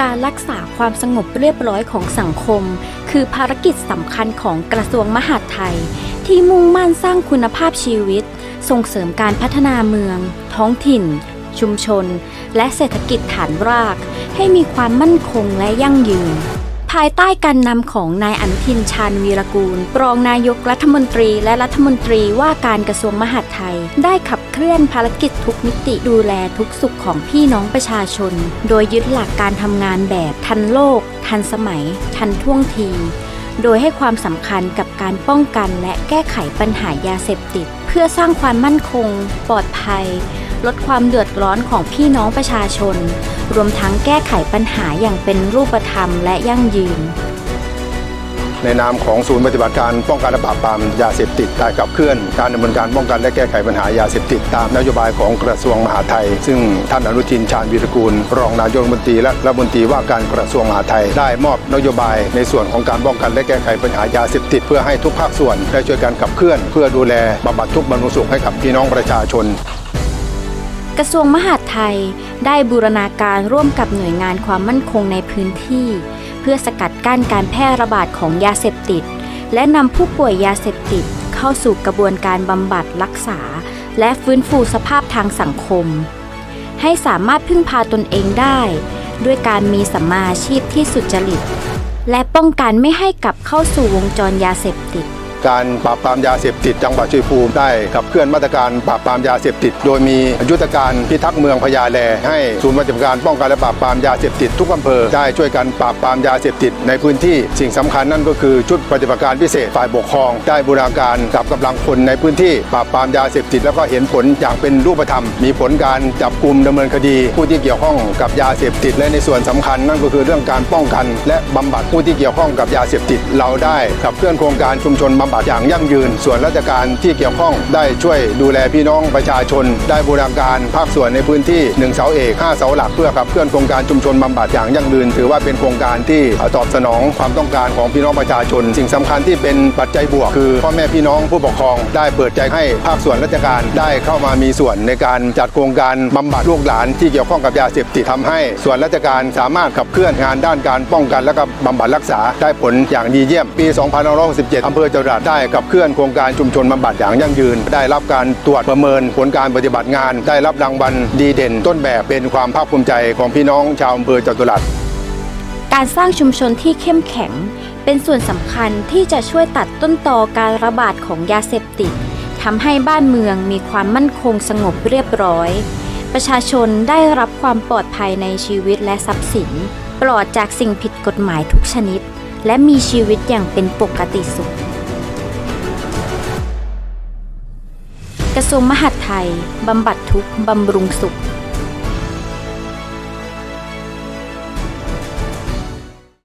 การรักษาความสงบเรียบร้อยของสังคม คือภารกิจสำคัญของกระทรวงมหาดไทย ที่มุ่งมั่นสร้างคุณภาพชีวิต ส่งเสริมการพัฒนาเมือง ท้องถิ่น ชุมชน และเศรษฐกิจฐานราก ให้มีความมั่นคงและยั่งยืน ภายใต้การนำของนายอนุทินชาญวีรกูล รองนายกรัฐมนตรีและรัฐมนตรีว่าการกระทรวงมหาดไทย ได้ขับเคลื่อนภารกิจทุกมิติดูแลทุกสุขของพี่น้องประชาชน โดยยึดหลักการทำงานแบบทันโลก ทันสมัย ทันท่วงที โดยให้ความสำคัญกับการป้องกันและแก้ไขปัญหายาเสพติด เพื่อสร้างความมั่นคง ปลอดภัย ลดความเดือดร้อนของพี่น้องประชาชน รวมทั้งแก้ไขปัญหาอย่างเป็นรูปธรรมและยั่งยืน ในนามของศูนย์ปฏิบัติการป้องกันและปราบปรามยาเสพติดได้ขับเคลื่อนการดำเนินการป้องกันและแก้ไขปัญหายาเสพติดตามนโยบายของกระทรวงมหาดไทย ซึ่งท่านอนุทินชาญวีรกูล รองนายกรัฐมนตรีและรัฐมนตรีว่าการกระทรวงมหาดไทยได้มอบนโยบาย ในส่วนของการป้องกันและแก้ไขปัญหายาเสพติดเพื่อให้ทุกภาคส่วนได้ช่วยกันขับเคลื่อน เพื่อดูแลบำบัดทุกข์บรรลุสุขให้กับพี่น้องประชาชน กระทรวงมหาดไทยได้บูรณาการร่วมกับหน่วยงานความมั่นคงในพื้นที่ เพื่อสกัดกั้นการแพร่ระบาดของยาเสพติด และนำผู้ป่วยยาเสพติดเข้าสู่กระบวนการบำบัดรักษา และฟื้นฟูสภาพทางสังคม ให้สามารถพึ่งพาตนเองได้ ด้วยการมีสัมมาอาชีพที่สุจริต และป้องกันไม่ให้กลับเข้าสู่วงจรยาเสพติด การปราบปรามยาเสพติดจังหวัดชัยภูมิได้ขับเคลื่อนมาตรการปราบปรามยาเสพติด โดยมียุทธการพิทักษ์เมืองพญาแลให้ศูนย์ปฏิบัติการป้องกันและปราบปรามยาเสพติดทุกอำเภอได้ช่วยกันปราบปรามยาเสพติดในพื้นที่สิ่งสำคัญนั่นก็คือชุดปฏิบัติการพิเศษฝ่ายปกครอง ได้บูรณาการกับกำลังพลในพื้นที่ปราบปรามยาเสพติดแล้วก็เห็นผลอย่างเป็นรูปธรรม มีผลการจับกลุ่มดำเนินคดี ผู้ที่เกี่ยวข้องกับยาเสพติดและในส่วนสำคัญ นั่นก็คือเรื่องการป้องกัน และบำบัดผู้ที่เกี่ยวข้องกับยาเสพติด เราได้ขับเคลื่อนโครงการชุมชนบำบัดอย่างยั่งยืน ส่วนราชการที่เกี่ยวข้องได้ช่วยดูแลพี่น้องประชาชน ได้บูรณาการภาคส่วนในพื้นที่1เสาเอก5เสาหลักเพื่อขับเคลื่อนโครงการชุมชนบำบัดอย่างยั่งยืน ถือว่าเป็นโครงการที่ตอบสนองความต้องการของพี่น้องประชาชน สิ่งสำคัญที่เป็นปัจจัยบวก คือพ่อแม่พี่น้องผู้ปกครอง ได้เปิดใจให้ภาคส่วนราชการได้เข้ามามีส่วนในการจัดโครงการบำบัดลูกหลานที่เกี่ยวข้องกับยาเสพติดทำให้ ส่วนราชการสามารถขับเคลื่อนงานด้านการป้องกันและก็บำบัดรักษาได้ผลอย่างดีเยี่ยมปี 2567อำเภอจรัได้ขับเคลื่อนโครงการชุมชนบำบัดอย่างยั่งยืน ได้รับการตรวจประเมินผลการปฏิบัติงาน ได้รับรางวัลดีเด่น ต้นแบบเป็นความภาคภูมิใจของพี่น้องชาวอำเภอจตุรัสการสร้างชุมชนที่เข้มแข็ง เป็นส่วนสำคัญที่จะช่วยตัดต้นตอการระบาดของยาเสพติดทำให้บ้านเมืองมีความมั่นคงสงบเรียบร้อย ประชาชนได้รับความปลอดภัยในชีวิตและทรัพย์สิน ปลอดจากสิ่งผิดกฎหมายทุกชนิด และมีชีวิตอย่างเป็นปกติสุข กระทรวงมหาดไทย บำบัดทุกข์ บำรุงสุข